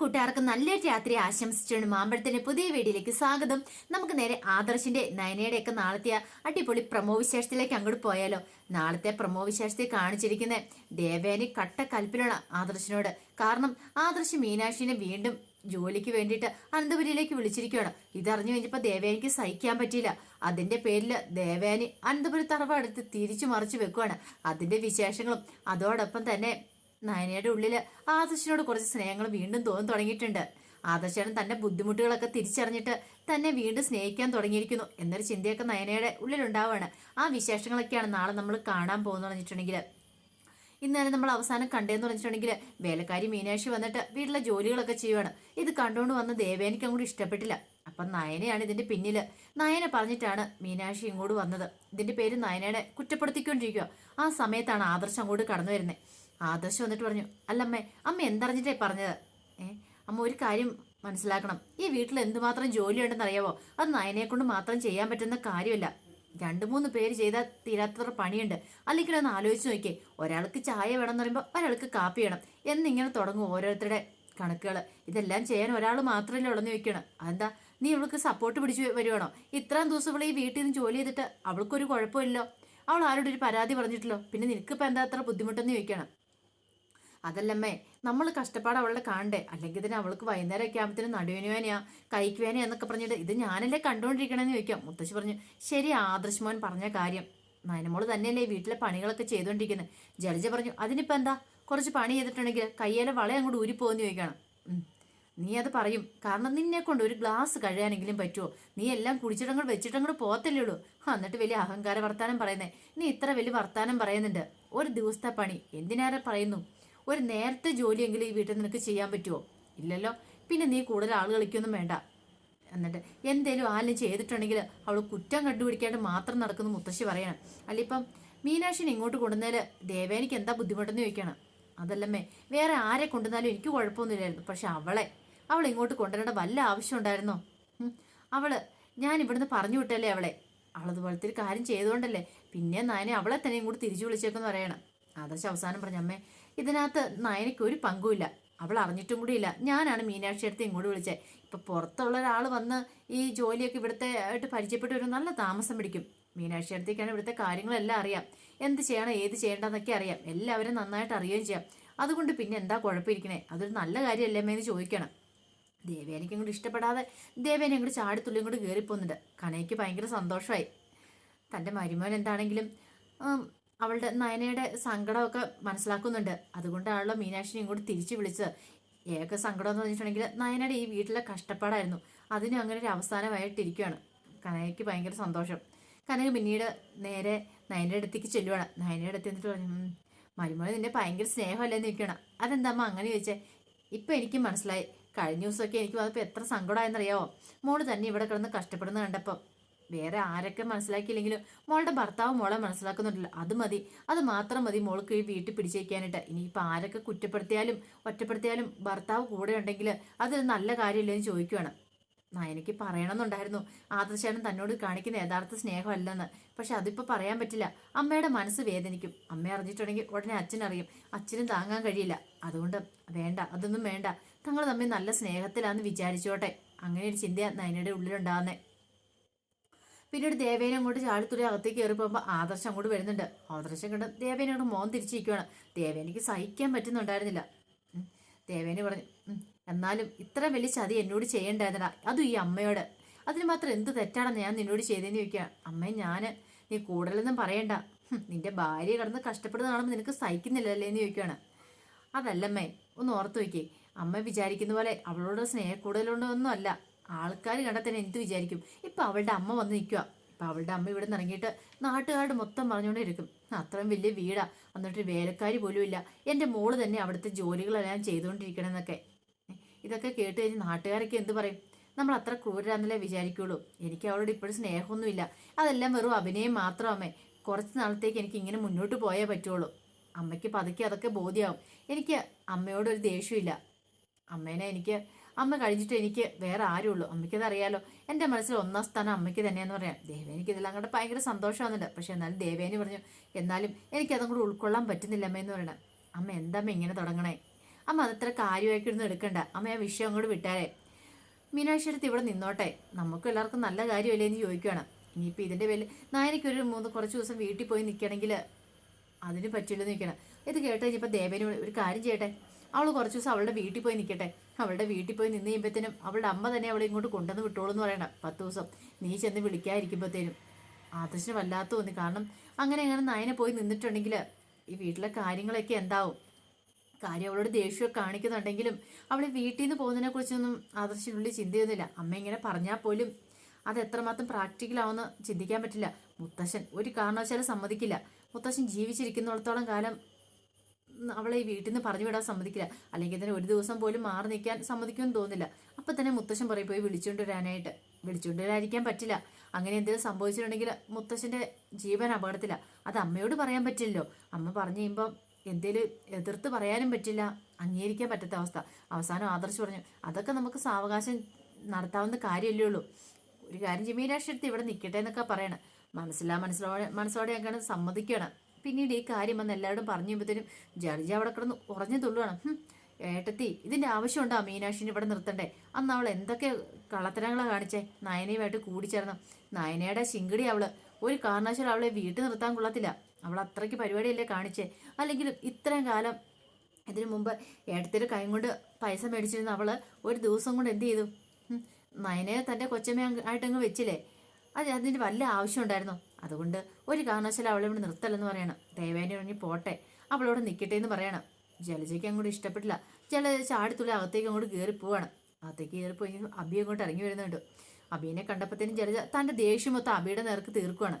കൂട്ടുകാർക്ക് നല്ലൊരു രാത്രി ആശംസിച്ചാണ് മാമ്പഴത്തിന്റെ പുതിയ വീഡിയോയിലേക്ക് സ്വാഗതം. നമുക്ക് നേരെ ആദർശിന്റെ നയനയുടെ ഒക്കെ നാളത്തെ അടിപൊളി പ്രമോ വിശേഷത്തിലേക്ക് അങ്ങോട്ട് പോയാലോ. നാളത്തെ പ്രമോ വിശേഷത്തിൽ കാണിച്ചിരിക്കുന്ന ദേവേനി കട്ട കൽപ്പിലാണ് ആദർശിനോട്. കാരണം ആദർശ് മീനാക്ഷിനെ വീണ്ടും ജോലിക്ക് വേണ്ടിയിട്ട് അനന്തപുരിയിലേക്ക് വിളിച്ചിരിക്കുകയാണ്. ഇതറിഞ്ഞു കഴിഞ്ഞപ്പോൾ ദേവേനിക്ക് സഹിക്കാൻ പറ്റിയില്ല. അതിന്റെ പേരിൽ ദേവേനി അനന്തപുരി തറവാടുത്ത് തിരിച്ചു മറിച്ചു വെക്കുകയാണ് അതിന്റെ വിശേഷങ്ങളും അതോടൊപ്പം തന്നെ നയനയുടെ ഉള്ളിൽ ആദർശിനോട് കുറച്ച് സ്നേഹങ്ങൾ വീണ്ടും തോന്നി തുടങ്ങിയിട്ടുണ്ട്. ആദർശനും തന്റെ ബുദ്ധിമുട്ടുകളൊക്കെ തിരിച്ചറിഞ്ഞിട്ട് തന്നെ വീണ്ടും സ്നേഹിക്കാൻ തുടങ്ങിയിരിക്കുന്നു എന്നൊരു ചിന്തയൊക്കെ നയനയുടെ ഉള്ളിലുണ്ടാവുകയാണ് ആ വിശേഷങ്ങളൊക്കെയാണ് നാളെ നമ്മൾ കാണാൻ പോകുന്നു പറഞ്ഞിട്ടുണ്ടെങ്കിൽ ഇന്നലെ നമ്മൾ അവസാനം കണ്ടേന്ന് പറഞ്ഞിട്ടുണ്ടെങ്കിൽ വേലക്കാരി മീനാക്ഷി വന്നിട്ട് വീട്ടിലെ ജോലികളൊക്കെ ചെയ്യുവാണ്. ഇത് കണ്ടുകൊണ്ട് വന്ന ദേവേനിക്ക് അങ്ങോട്ട് ഇഷ്ടപ്പെട്ടില്ല. അപ്പം നയനയാണ് ഇതിന്റെ പിന്നിൽ. നയന പറഞ്ഞിട്ടാണ് മീനാക്ഷി ഇങ്ങോട്ട് വന്നത്. ഇതിന്റെ പേര് നയനയുടെ കുറ്റപ്പെടുത്തിക്കൊണ്ടിരിക്കുക ആ സമയത്താണ് ആദർശം അങ്ങോട്ട് കടന്നു വരുന്നത് ആദർശം വന്നിട്ട് പറഞ്ഞു അല്ലമ്മേ അമ്മ എന്തറിഞ്ഞിട്ടേ പറഞ്ഞത്? ഏ അമ്മ ഒരു കാര്യം മനസ്സിലാക്കണം. ഈ വീട്ടിൽ എന്തുമാത്രം ജോലിയുണ്ടെന്ന് അറിയാവോ? അത് നയനെ കൊണ്ട് മാത്രം ചെയ്യാൻ പറ്റുന്ന കാര്യമല്ല. രണ്ടു മൂന്ന് പേര് ചെയ്താൽ തീരാത്തത്ര പണിയുണ്ട്. അല്ലെങ്കിൽ ഒന്ന് ആലോചിച്ച് നോക്കിയേ. ഒരാൾക്ക് ചായ വേണം എന്ന് പറയുമ്പോൾ ഒരാൾക്ക് കാപ്പി വേണം. എന്നിങ്ങനെ തുടങ്ങും ഓരോരുത്തരുടെ കണക്കുകൾ ഇതെല്ലാം ചെയ്യാൻ ഒരാൾ മാത്രമല്ലേ ഉള്ളെന്ന് ചോദിക്കണം. അതെന്താ നീ ഇവൾക്ക് സപ്പോർട്ട് പിടിച്ച് വരുവാണോ? ഇത്രയും ദിവസം ഇവളെ ഈ വീട്ടിൽ നിന്ന് ജോലി ചെയ്തിട്ട് അവൾക്കൊരു കുഴപ്പമില്ലല്ലോ. അവൾ ആരോടൊരു പരാതി പറഞ്ഞിട്ടില്ലോ. പിന്നെ നിനക്കിപ്പോൾ എന്താ അത്ര ബുദ്ധിമുട്ടെന്ന് ചോദിക്കണം. അതല്ലമ്മേ നമ്മൾ കഷ്ടപ്പാട് അവളുടെ കാണണ്ടേ അല്ലെങ്കിൽ തന്നെ അവൾക്ക് വൈകുന്നേരമൊക്കെ ആകുമ്പത്തേനും നടുവിന് വേനയാ കൈക്ക് വേനയാ എന്നൊക്കെ പറഞ്ഞിട്ട് ഇത് ഞാനല്ലേ കണ്ടുകൊണ്ടിരിക്കണമെന്ന് ചോദിക്കാം. മുത്തശ്ശി പറഞ്ഞു ശരി ആദർശ് മോൻ പറഞ്ഞ കാര്യം. നയനമോൾ തന്നെയല്ലേ വീട്ടിലെ പണികളൊക്കെ ചെയ്തുകൊണ്ടിരിക്കുന്നത് ജലജ പറഞ്ഞു അതിനിപ്പോൾ എന്താ? കുറച്ച് പണി ചെയ്തിട്ടുണ്ടെങ്കിൽ കയ്യേലെ വള അങ്ങോട്ട് ഊരിപ്പോകുന്ന ചോദിക്കണം. നീ അത് പറയും. കാരണം നിന്നെ കൊണ്ട് ഒരു ഗ്ലാസ് കഴിയാനെങ്കിലും പറ്റുമോ നീ എല്ലാം കുടിച്ചിട്ടങ്ങൾ വെച്ചിട്ടങ്ങോട്ട് പോകത്തല്ലേ ഉള്ളൂ. എന്നിട്ട് വലിയ അഹങ്കാര വർത്താനം പറയുന്നേ. നീ ഇത്ര വലിയ വർത്താനം പറയുന്നുണ്ട്. ഒരു ദിവസത്തെ പണി. എന്തിനേറെ പറയുന്നു? ഒരു നേരത്തെ ജോലിയെങ്കിലും ഈ വീട്ടിൽ നിനക്ക് ചെയ്യാൻ പറ്റുമോ ഇല്ലല്ലോ. പിന്നെ നീ കൂടുതൽ ആൾ കളിക്കൊന്നും വേണ്ട. എന്നിട്ട് എന്തേലും ആലും ചെയ്തിട്ടുണ്ടെങ്കിൽ അവൾ കുറ്റം കണ്ടുപിടിക്കാണ്ട് മാത്രം നടക്കുന്ന മുത്തശ്ശി പറയണം. അല്ലിപ്പം മീനാക്ഷിനെ ഇങ്ങോട്ട് കൊണ്ടുവന്നാൽ ദേവേനിക്ക് എന്താ ബുദ്ധിമുട്ടെന്ന് ചോദിക്കണം. അതല്ലമ്മേ വേറെ ആരെ കൊണ്ടുവന്നാലും എനിക്ക് കുഴപ്പമൊന്നുമില്ലായിരുന്നു. പക്ഷെ അവളെ അവൾ ഇങ്ങോട്ട് കൊണ്ടുവരേണ്ട വല്ല ആവശ്യം ഉണ്ടായിരുന്നോ. അവൾ ഞാൻ ഇവിടുന്ന് പറഞ്ഞു വിട്ടല്ലേ അവളെ? അവളതുപോലത്തെ ഒരു കാര്യം ചെയ്തുകൊണ്ടല്ലേ പിന്നെ നാനെ അവളെ തന്നെ ഇങ്ങോട്ട് തിരിച്ചു വിളിച്ചേക്കെന്ന് പറയണം. ആദർശ് അവസാനം പറഞ്ഞു അമ്മേ ഇതിനകത്ത് നയനയ്ക്ക് ഒരു പങ്കുമില്ല. അവൾ അറിഞ്ഞിട്ടും കൂടിയില്ല. ഞാനാണ് മീനാക്ഷി അടുത്ത് ഇങ്ങോട്ട് വിളിച്ചത് ഇപ്പൊ പുറത്തുള്ള ഒരാൾ വന്ന് ഈ ജോലിയൊക്കെ ഇവിടുത്തെ ആയിട്ട് പരിചയപ്പെട്ട് ഒരു നല്ല താമസം പിടിക്കും. മീനാക്ഷി അടുത്തേക്കാണ് ഇവിടുത്തെ കാര്യങ്ങളെല്ലാം അറിയാം. എന്ത് ചെയ്യണം ഏത് ചെയ്യേണ്ടതെന്നൊക്കെ അറിയാം. എല്ലാവരും നന്നായിട്ട് അറിയുകയും ചെയ്യാം. അതുകൊണ്ട് പിന്നെ എന്താ കുഴപ്പമിരിക്കണേ? അതൊരു നല്ല കാര്യമല്ലേ അമ്മേന്ന് ചോദിക്കണം. ദേവേനിക്ക് ഇങ്ങോട്ട് ഇഷ്ടപ്പെടാതെ ദേവേനെ ഇങ്ങോട്ട് ചാടിത്തുള്ളി ഇങ്ങോട്ട് കയറിപ്പോന്നുണ്ട്. കനയ്ക്ക് ഭയങ്കര സന്തോഷമായി. തന്റെ മരുമോൻ എന്താണെങ്കിലും അവളുടെ നയനയുടെ സങ്കടമൊക്കെ മനസ്സിലാക്കുന്നുണ്ട്. അതുകൊണ്ടാണല്ലോ മീനാക്ഷിനെ ഇങ്ങോട്ട് തിരിച്ചു വിളിച്ചത്. ഏക സങ്കടം എന്ന് പറഞ്ഞിട്ടുണ്ടെങ്കിൽ നയനയുടെ ഈ വീട്ടിലെ കഷ്ടപ്പാടായിരുന്നു. അതിനും അങ്ങനെ ഒരു അവസാനമായിട്ടിരിക്കുകയാണ്. കനകയ്ക്ക് ഭയങ്കര സന്തോഷം. കനക പിന്നീട് നേരെ നയനയുടെ അടുത്തേക്ക് ചെല്ലുവാണ്. നയനയുടെ അടുത്ത് എന്നിട്ട് പറഞ്ഞു മരുമോളെ നിന്നെ ഭയങ്കര സ്നേഹമല്ലേന്ന് നിൽക്കണം അതെന്താ അമ്മ അങ്ങനെ ചോദിച്ചേ? ഇപ്പം എനിക്ക് മനസ്സിലായി. കഴിഞ്ഞ ദിവസമൊക്കെ എനിക്ക് അതിപ്പോൾ എത്ര സങ്കടമായെന്നറിയാവോ? മോൾ തന്നെ ഇവിടെ കിടന്ന് കഷ്ടപ്പെടുന്ന കണ്ടപ്പോൾ വേറെ ആരൊക്കെ മനസ്സിലാക്കിയില്ലെങ്കിലും മോളുടെ ഭർത്താവ് മോളെ മനസ്സിലാക്കുന്നുണ്ടല്ലോ. അത് മതി. അത് മാത്രം മതി മോൾക്ക് ഈ വീട്ടിൽ പിടിച്ചേക്കാനായിട്ട്. ഇനിയിപ്പോൾ ആരൊക്കെ കുറ്റപ്പെടുത്തിയാലും ഒറ്റപ്പെടുത്തിയാലും ഭർത്താവ് കൂടെ ഉണ്ടെങ്കിൽ അതൊരു നല്ല കാര്യമില്ലെന്ന് ചോദിക്കുകയാണ് നയനയ്ക്ക് പറയണമെന്നുണ്ടായിരുന്നു. ആദർശാനം തന്നോട് കാണിക്കുന്ന യഥാർത്ഥ സ്നേഹമല്ലെന്ന്. പക്ഷെ അതിപ്പോൾ പറയാൻ പറ്റില്ല. അമ്മയുടെ മനസ്സ് വേദനിക്കും. അമ്മ അറിഞ്ഞിട്ടുണ്ടെങ്കിൽ ഉടനെ അച്ഛനറിയും അച്ഛനും താങ്ങാൻ കഴിയില്ല. അതുകൊണ്ട് വേണ്ട അതൊന്നും വേണ്ട. തങ്ങൾ തമ്മിൽ നല്ല സ്നേഹത്തിലാന്ന് വിചാരിച്ചോട്ടെ. അങ്ങനെ ഒരു ചിന്തയാണ് നയനയുടെ ഉള്ളിലുണ്ടാകുന്നേ പിന്നീട് ദേവേനെ അങ്ങോട്ട് ചാടിത്തുള്ളി അകത്തേക്ക് കയറി പോകുമ്പോൾ ആദർശം അങ്ങോട്ട് വരുന്നുണ്ട്. ആദർശം കണ്ട് ദേവേനെ അങ്ങോട്ട് മോൻ തിരിച്ചിരിക്കുകയാണ് ദേവേനിക്ക് സഹിക്കാൻ പറ്റുന്നുണ്ടായിരുന്നില്ല. ദേവേന് പറഞ്ഞു "ഉം, എന്നാലും ഇത്ര വലിയ ചതി എന്നോട് ചെയ്യണ്ടായിരുന്നടാ. അതും ഈ അമ്മയോട്. അതിന് മാത്രം എന്ത് തെറ്റാണെന്ന് ഞാൻ നിന്നോട് ചെയ്തതെന്ന് ചോദിക്കുക അമ്മേ ഞാൻ നീ കൂടുതലൊന്നും പറയണ്ട. നിന്റെ ഭാര്യ കിടന്ന് കഷ്ടപ്പെടുന്ന കാണുമ്പോൾ നിനക്ക് സഹിക്കുന്നില്ലല്ലേ എന്ന് ചോദിക്കുകയാണ് അതല്ലമ്മേ ഒന്ന് ഓർത്ത് വയ്ക്കേ അമ്മ വിചാരിക്കുന്ന പോലെ അവളോട് സ്നേഹക്കൂടുതലുണ്ടൊന്നും അല്ല. ആൾക്കാർ കണ്ടാൽ തന്നെ എന്ത് വിചാരിക്കും? ഇപ്പൊ അവളുടെ അമ്മ വന്ന് നിൽക്കുക ഇപ്പം അവളുടെ അമ്മ ഇവിടെ നിന്ന് ഇറങ്ങിയിട്ട് നാട്ടുകാരുടെ മൊത്തം പറഞ്ഞുകൊണ്ടേ ഇരിക്കും. അത്രയും വലിയ വീടാ. എന്നിട്ട് വേലക്കാരി പോലും ഇല്ല. എന്റെ മോൾ തന്നെ അവിടുത്തെ ജോലികളെല്ലാം ചെയ്തുകൊണ്ടിരിക്കണമെന്നൊക്കെ ഇതൊക്കെ കേട്ട് കഴിഞ്ഞ് നാട്ടുകാരൊക്കെ എന്ത് പറയും? നമ്മൾ അത്ര ക്രൂരാന്നല്ലേ വിചാരിക്കുള്ളൂ. എനിക്ക് അവളോട് ഇപ്പോഴും സ്നേഹമൊന്നുമില്ല. അതെല്ലാം വെറും അഭിനയം മാത്രമേ കുറച്ച് നാളത്തേക്ക് എനിക്ക് ഇങ്ങനെ മുന്നോട്ട് പോയേ പറ്റുള്ളൂ. അമ്മയ്ക്ക് പതുക്കെ അതൊക്കെ ബോധ്യമാവും എനിക്ക് അമ്മയോടൊരു ദേഷ്യമില്ല. അമ്മേനെ എനിക്ക് അമ്മ കഴിഞ്ഞിട്ട് എനിക്ക് വേറെ ആരുള്ളൂ. അമ്മയ്ക്കത് അറിയാലോ എന്റെ മനസ്സിൽ ഒന്നാം സ്ഥാനം അമ്മയ്ക്ക് തന്നെയെന്ന് പറയാം. ദേവേനിക്ക് ഇതെല്ലാം കൂടെ ഭയങ്കര സന്തോഷമാകുന്നുണ്ട് പക്ഷെ എന്നാലും ദേവേനി പറഞ്ഞു എന്നാലും എനിക്കതും കൂടെ ഉൾക്കൊള്ളാൻ പറ്റുന്നില്ല അമ്മ എന്ന് പറയണം. അമ്മ എന്താ അമ്മ ഇങ്ങനെ തുടങ്ങണേ? അമ്മ അതത്ര കാര്യമായിട്ടൊന്നും എടുക്കണ്ട. അമ്മ ആ വിഷയം അങ്ങോട്ട് വിട്ടാലേ. മീനാക്ഷരത്ത് ഇവിടെ നിന്നോട്ടെ. നമുക്ക് എല്ലാവർക്കും നല്ല കാര്യമല്ലേ എന്ന് ചോദിക്കുകയാണ് ഇനിയിപ്പോൾ ഇതിന്റെ പേരിൽ നായനയ്ക്കൊരു മൂന്ന് കുറച്ച് ദിവസം വീട്ടിൽ പോയി നിൽക്കണമെങ്കിൽ അതിന് പറ്റില്ലെന്ന് നിൽക്കണം ഇത് കേട്ട് കഴിഞ്ഞപ്പോൾ ദേവേന് ഒരു കാര്യം ചെയ്യട്ടെ? അവൾ കുറച്ച് ദിവസം അവളുടെ വീട്ടിൽ പോയി നിൽക്കട്ടെ. അവളുടെ വീട്ടിൽ പോയി നിന്ന് കഴിയുമ്പോഴത്തേനും അവളുടെ അമ്മ തന്നെ അവളെ ഇങ്ങോട്ട് കൊണ്ടുവന്ന് വിട്ടോളൂ എന്ന് പറയണം. പത്ത് ദിവസം. നീ ചെന്ന് വിളിക്കാതിരിക്കുമ്പോഴത്തേനും. ആദർശന് വല്ലാത്ത തോന്നി. കാരണം അങ്ങനെ അങ്ങനെ നയനെ പോയി നിന്നിട്ടുണ്ടെങ്കിൽ ഈ വീട്ടിലെ കാര്യങ്ങളൊക്കെ എന്താവും? കാര്യം അവളോട് ദേഷ്യമൊക്കെ കാണിക്കുന്നുണ്ടെങ്കിലും അവൾ വീട്ടിൽ നിന്ന് പോകുന്നതിനെ കുറിച്ചൊന്നും ആദർശിനുള്ളിൽ ചിന്തയൊന്നുമില്ല. അമ്മ ഇങ്ങനെ പറഞ്ഞാൽ പോലും അത് എത്രമാത്രം പ്രാക്ടിക്കലാവുമെന്ന് ചിന്തിക്കാൻ പറ്റില്ല. മുത്തശ്ശൻ ഒരു കാരണവശാലും സമ്മതിക്കില്ല. മുത്തശ്ശൻ ജീവിച്ചിരിക്കുന്നിടത്തോളം കാലം അവളെ ഈ വീട്ടിൽ നിന്ന് പറഞ്ഞു വിടാൻ സമ്മതിക്കില്ല. അല്ലെങ്കിൽ തന്നെ ഒരു ദിവസം പോലും മാറി നിൽക്കാൻ സമ്മതിക്കുമെന്ന് തോന്നില്ല അപ്പം തന്നെ മുത്തശ്ശൻ പറയും പോയി വിളിച്ചുകൊണ്ട് വരാനായിട്ട് വിളിച്ചുകൊണ്ട് വരാതിരിക്കാൻ പറ്റില്ല. അങ്ങനെ എന്തെങ്കിലും സംഭവിച്ചിട്ടുണ്ടെങ്കിൽ മുത്തശ്ശന്റെ ജീവൻ അപകടത്തില്ല അത് അമ്മയോട് പറയാൻ പറ്റില്ലല്ലോ. അമ്മ പറഞ്ഞു കഴിയുമ്പം എന്തേലും എതിർത്ത് പറയാനും പറ്റില്ല. അംഗീകരിക്കാൻ പറ്റാത്ത അവസ്ഥ. അവസാനം ആദർശ് പറഞ്ഞു അതൊക്കെ നമുക്ക് സാവകാശം നടത്താവുന്ന കാര്യമല്ലേ ഉള്ളൂ. ഒരു കാര്യം ജമീനാക്ഷി എടുത്ത് ഇവിടെ നിൽക്കട്ടെ എന്നൊക്കെ പറയണം. മനസ്സിലാ മനസ്സോടെ അങ്ങനെ സമ്മതിക്കണം. പിന്നീട് ഈ കാര്യം വന്ന് എല്ലാവരോടും പറഞ്ഞു കഴിയുമ്പോഴത്തേനും ജഡ്ജി അവിടെ കിടന്ന് ഉറഞ്ഞു തുള്ളുവാണ്. ഏട്ടത്തി ഇതിന്റെ ആവശ്യമുണ്ടോ മീനാക്ഷിനെ ഇവിടെ നിർത്തണ്ടേ? അന്ന് അവൾ എന്തൊക്കെ കള്ളത്തരങ്ങളാണ് കാണിച്ചേ? നയനയുമായിട്ട് കൂടിച്ചേർന്നു. നയനയുടെ ശിങ്കിടി അവൾ. ഒരു കാരണവശാലും അവളെ വീട്ടിൽ നിർത്താൻ കൊള്ളത്തില്ല. അവൾ അത്രയ്ക്ക് പരിപാടിയല്ലേ കാണിച്ചേ? അല്ലെങ്കിലും ഇത്രയും കാലം ഇതിനു മുമ്പ് ഏട്ടത്തിന്റെ കൈ കൊണ്ട് പൈസ മേടിച്ചിരുന്ന അവൾ ഒരു ദിവസം കൊണ്ട് എന്ത് ചെയ്തു? നയനയെ തന്റെ കൊച്ചമ്മ ആയിട്ടങ്ങ് വെച്ചില്ലേ? അത് അതിന് വല്ല ആവശ്യം ഉണ്ടായിരുന്നു അതുകൊണ്ട് ഒരു കാരണവശാലും അവളെ ഇവിടെ നിർത്തല്ലെന്ന് പറയണം. ദേവേനെ ഉറങ്ങി പോട്ടെ. അവളോട് നിൽക്കട്ടെ എന്ന് പറയണം. ജലജയ്ക്ക് അങ്ങോട്ട് ഇഷ്ടപ്പെട്ടില്ല. ജലജ ചാടിത്തുള്ളി അകത്തേക്ക് അങ്ങോട്ട് കയറി പോവാണ്. അകത്തേക്ക് കയറി പോയി അബി അങ്ങോട്ട് ഇറങ്ങി വരുന്നുണ്ട് അബീനെ കണ്ടപ്പോഴത്തേനും ജലജ തന്റെ ദേഷ്യം മൊത്തം അബിയുടെ നേർക്ക് തീർക്കുവാണ്.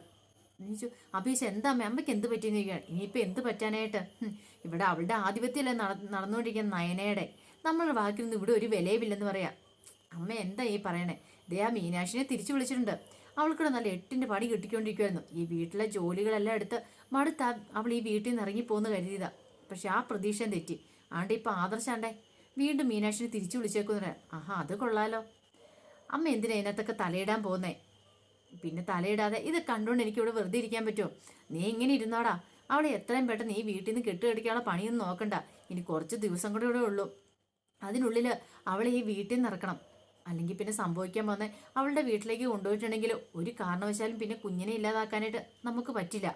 ചോദിച്ചു അബീഷ് എന്താ അമ്മ? അമ്മയ്ക്ക് എന്ത് പറ്റിയെന്ന് ചോദിക്കുകയാണ്. ഇനിയിപ്പോൾ എന്ത് പറ്റാനായിട്ട്? ഇവിടെ അവളുടെ ആധിപത്യമല്ലേ നട നടന്നുകൊണ്ടിരിക്കുന്ന നയനയുടെ? നമ്മളുടെ വാക്കിൽ നിന്ന് ഇവിടെ ഒരു വിലയുമില്ലെന്ന് പറയാം. അമ്മ എന്താ ഈ പറയണേ? ദേ ആ മീനാക്ഷിനെ തിരിച്ചു വിളിച്ചിട്ടുണ്ട്. അവൾക്കിടെ നല്ല എട്ടിന്റെ പണി കിട്ടിക്കൊണ്ടിരിക്കുമായിരുന്നു ഈ വീട്ടിലെ ജോലികളെല്ലാം എടുത്ത് മടുത്ത അവൾ ഈ വീട്ടിൽ നിന്ന് ഇറങ്ങിപ്പോന്ന് കരുതിയതാ. പക്ഷെ ആ പ്രതീക്ഷ തെറ്റി ആണ്ട് ഇപ്പം ആദർശാണ്ടേ? വീണ്ടും മീനാക്ഷിനെ തിരിച്ചു വിളിച്ചേക്കുന്ന ആഹാ അത് കൊള്ളാലോ. അമ്മ എന്തിനാ ഇതിനകത്തൊക്കെ തലയിടാൻ പോകുന്നേ പിന്നെ തലയിടാതെ ഇത് കണ്ടുകൊണ്ട് എനിക്ക് ഇവിടെ വെറുതെ ഇരിക്കാൻ പറ്റുമോ? നീ ഇങ്ങനെ ഇരുന്നോടാ. അവളെ എത്രയും പെട്ടെന്ന് ഈ വീട്ടിൽ നിന്ന് കെട്ടുകടിക്കാനുള്ള പണിയൊന്നും നോക്കണ്ട. ഇനി കുറച്ച് ദിവസം കൂടെ ഇവിടെ ഉള്ളൂ. അതിനുള്ളിൽ അവളെ ഈ വീട്ടിൽ നിന്ന് ഇറക്കണം. അല്ലെങ്കിൽ പിന്നെ സംഭവിക്കാൻ പോകുന്ന അവളുടെ വീട്ടിലേക്ക് കൊണ്ടുപോയിട്ടുണ്ടെങ്കിൽ ഒരു കാരണവശാലും പിന്നെ കുഞ്ഞിനെ ഇല്ലാതാക്കാനായിട്ട് നമുക്ക് പറ്റില്ല.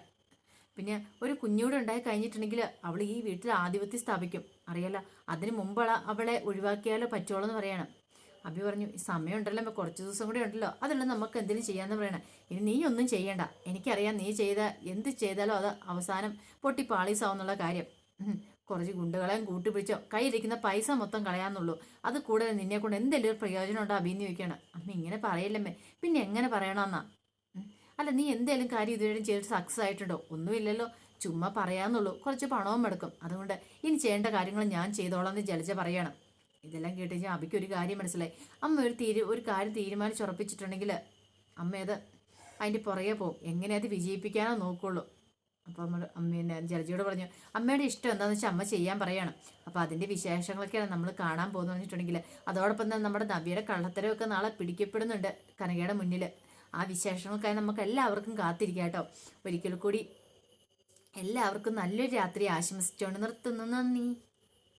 പിന്നെ ഒരു കുഞ്ഞൂടെ ഉണ്ടായി കഴിഞ്ഞിട്ടുണ്ടെങ്കിൽ അവൾ ഈ വീട്ടിൽ ആധിപത്യം സ്ഥാപിക്കും. അറിയാലോ അതിന് മുമ്പ് അവളെ ഒഴിവാക്കിയാലോ പറ്റുള്ളൂ എന്ന് പറയണം. അഭി പറഞ്ഞു "ഈ സമയമുണ്ടല്ലോ അമ്മ, കുറച്ച് ദിവസം കൂടെ ഉണ്ടല്ലോ. അതുള്ള നമുക്ക് എന്തെങ്കിലും ചെയ്യാന്ന് പറയണം. ഇനി നീ ഒന്നും ചെയ്യണ്ട. എനിക്കറിയാം നീ ചെയ്ത എന്ത് ചെയ്താലോ അത് അവസാനം പൊട്ടി പാളീസാവുന്നുള്ള കാര്യം. കുറച്ച് ഗുണ്ടുകളെയും കൂട്ടിപ്പിടിച്ചോ കയ്യിലിരിക്കുന്ന പൈസ മൊത്തം കളയാന്നുള്ളൂ. അത് കൂടുതൽ നിന്നെ കൊണ്ട് എന്തെങ്കിലും ഒരു പ്രയോജനം ഉണ്ടോ അഭിന്ന് ചോദിക്കണം അമ്മ ഇങ്ങനെ പറയില്ലമ്മേ. പിന്നെ എങ്ങനെ പറയണമെന്നാ. അല്ല നീ എന്തേലും കാര്യം ഇതുവരെ ചെയ്തിട്ട് സക്സസ് ആയിട്ടുണ്ടോ? ഒന്നുമില്ലല്ലോ. ചുമ്മാ പറയാന്നുള്ളൂ. കുറച്ച് പണവും എടുക്കും. അതുകൊണ്ട് ഇനി ചെയ്യേണ്ട കാര്യങ്ങൾ ഞാൻ ചെയ്തോളാം എന്ന് ജലജ പറയണം. ഇതെല്ലാം കേട്ട് ഞാൻ അബിക്ക് ഒരു കാര്യം മനസ്സിലായി. അമ്മ ഒരു തീരു ഒരു കാര്യം തീരുമാനിച്ചുറപ്പിച്ചിട്ടുണ്ടെങ്കിൽ അമ്മ അത് അതിന്റെ പുറകെ പോകും. എങ്ങനെ അത് വിജയിപ്പിക്കാനോ നോക്കുള്ളൂ. അപ്പോൾ നമ്മൾ അമ്മേന്റെ ജലജിയോട് പറഞ്ഞു അമ്മയുടെ ഇഷ്ടം എന്താണെന്ന് വെച്ചാൽ അമ്മ ചെയ്യാൻ പറയാണ്. അപ്പോൾ അതിന്റെ വിശേഷങ്ങളൊക്കെയാണ് നമ്മൾ കാണാൻ പോകുന്നത് വെച്ചിട്ടുണ്ടെങ്കിൽ അതോടൊപ്പം തന്നെ നമ്മുടെ നബിയുടെ കള്ളത്തരമൊക്കെ നാളെ പിടിക്കപ്പെടുന്നുണ്ട് കനകയുടെ മുന്നിൽ ആ വിശേഷങ്ങൾക്കായി നമുക്ക് എല്ലാവർക്കും കാത്തിരിക്കാം കേട്ടോ. ഒരിക്കൽ കൂടി എല്ലാവർക്കും നല്ലൊരു രാത്രി ആശംസിച്ചുകൊണ്ട് നിർത്തുന്നു. നന്ദി.